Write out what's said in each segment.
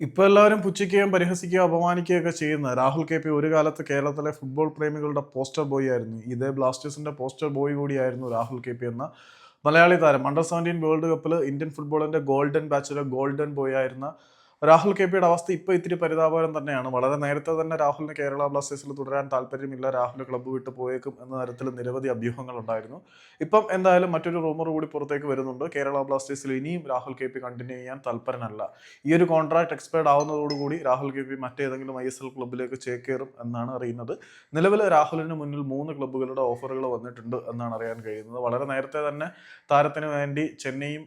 ഇപ്പൊ എല്ലാവരും പുച്ഛിക്കുകയും പരിഹസിക്കുകയും അപമാനിക്കുകയൊക്കെ ചെയ്യുന്ന രാഹുൽ കെ പി ഒരു കാലത്ത് കേരളത്തിലെ ഫുട്ബോൾ പ്രേമികളുടെ പോസ്റ്റർ ബോയ് ആയിരുന്നു. ഇതേ ബ്ലാസ്റ്റേഴ്സിന്റെ പോസ്റ്റർ ബോയ് കൂടിയായിരുന്നു രാഹുൽ കെ പി എന്ന മലയാളി താരം. അണ്ടർ സെവന്റീൻ വേൾഡ് കപ്പിൽ ഇന്ത്യൻ ഫുട്ബോളിന്റെ ഗോൾഡൻ ബാച്ചിലെ ഗോൾഡൻ ബോയ് ആയിരുന്ന രാഹുൽ കെ പിയുടെ അവസ്ഥ ഇപ്പൊ ഇത്തിരി പരിതാപകരം തന്നെയാണ്. വളരെ നേരത്തെ തന്നെ രാഹുലിന് കേരള ബ്ലാസ്റ്റേഴ്സിൽ തുടരാൻ താല്പര്യമില്ല രാഹുൽ ക്ലബ്ബ് വിട്ട് പോയേക്കും എന്ന തരത്തിൽ നിരവധി അഭ്യൂഹങ്ങൾ ഉണ്ടായിരുന്നു. ഇപ്പം എന്തായാലും മറ്റൊരു റൂമർ കൂടി പുറത്തേക്ക് വരുന്നുണ്ട്. കേരള ബ്ലാസ്റ്റേഴ്സിൽ ഇനിയും രാഹുൽ കെ പി കണ്ടിന്യൂ ചെയ്യാൻ താല്പര്യനല്ല ഈ ഒരു കോൺട്രാക്ട് എക്സ്പയർഡ് ആവുന്നതോടുകൂടി രാഹുൽ കെ പി മറ്റേതെങ്കിലും ഐ എസ് എൽ ക്ലബ്ബിലേക്ക് ചേക്കേറും എന്നാണ് അറിയുന്നത്. നിലവിൽ രാഹുലിന് മുന്നിൽ മൂന്ന് ക്ലബ്ബുകളുടെ ഓഫറുകൾ വന്നിട്ടുണ്ട് എന്നാണ് അറിയാൻ കഴിയുന്നത്. വളരെ നേരത്തെ തന്നെ താരത്തിന് വേണ്ടി ചെന്നൈയും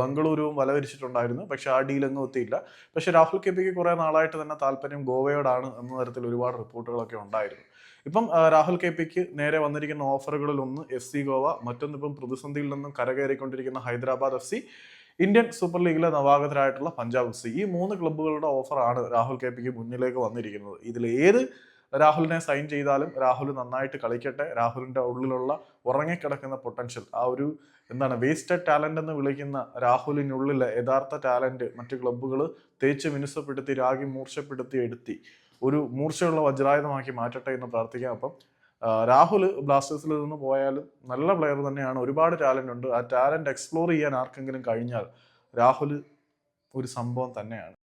ബംഗളൂരുവും വലവരിച്ചിട്ടുണ്ടായിരുന്നു പക്ഷെ ആ ഡീൽ അങ്ങ് ഒത്തിയില്ല. പക്ഷെ രാഹുൽ കെ പിക്ക് കുറെ നാളായിട്ട് തന്നെ താല്പര്യം ഗോവയോടാണ് എന്ന തരത്തിൽ ഒരുപാട് റിപ്പോർട്ടുകളൊക്കെ ഉണ്ടായിരുന്നു. ഇപ്പം രാഹുൽ കെ പിക്ക് നേരെ വന്നിരിക്കുന്ന ഓഫറുകളിൽ ഒന്ന് എഫ് സി ഗോവ മറ്റൊന്ന് ഇപ്പം പ്രതിസന്ധിയിൽ നിന്നും കരകയറിക്കൊണ്ടിരിക്കുന്ന Hyderabad F C Indian super ലീഗിലെ നവാഗതരായിട്ടുള്ള പഞ്ചാബ് എഫ് സി. ഈ മൂന്ന് ക്ലബ്ബുകളുടെ ഓഫറാണ് രാഹുൽ കെ പിക്ക് മുന്നിലേക്ക് വന്നിരിക്കുന്നത്. ഇതിൽ ഏത് രാഹുലിനെ സൈൻ ചെയ്താലും രാഹുൽ നന്നായിട്ട് കളിക്കട്ടെ. രാഹുലിന്റെ ഉള്ളിലുള്ള ഉറങ്ങിക്കിടക്കുന്ന പൊട്ടൻഷ്യൽ ആ ഒരു എന്താണ് വേസ്റ്റഡ് ടാലന്റ് എന്ന് വിളിക്കുന്ന രാഹുലിനുള്ളിലെ യഥാർത്ഥ ടാലന്റ് മറ്റു ക്ലബ്ബുകൾ തേച്ച് മിനുസപ്പെടുത്തി രാഗി മൂർച്ചപ്പെടുത്തി എടുത്തി ഒരു മൂർച്ചയുള്ള വജ്രായുധമാക്കി മാറ്റട്ടെ എന്ന് പ്രാർത്ഥിക്കാം. അപ്പം രാഹുൽ ബ്ലാസ്റ്റേഴ്സിൽ നിന്ന് പോയാലും നല്ല പ്ലെയർ തന്നെയാണ്. ഒരുപാട് ടാലന്റ് ഉണ്ട്. ആ ടാലന്റ് എക്സ്പ്ലോർ ചെയ്യാൻ ആർക്കെങ്കിലും കഴിഞ്ഞാൽ രാഹുൽ ഒരു സംഭവം തന്നെയാണ്.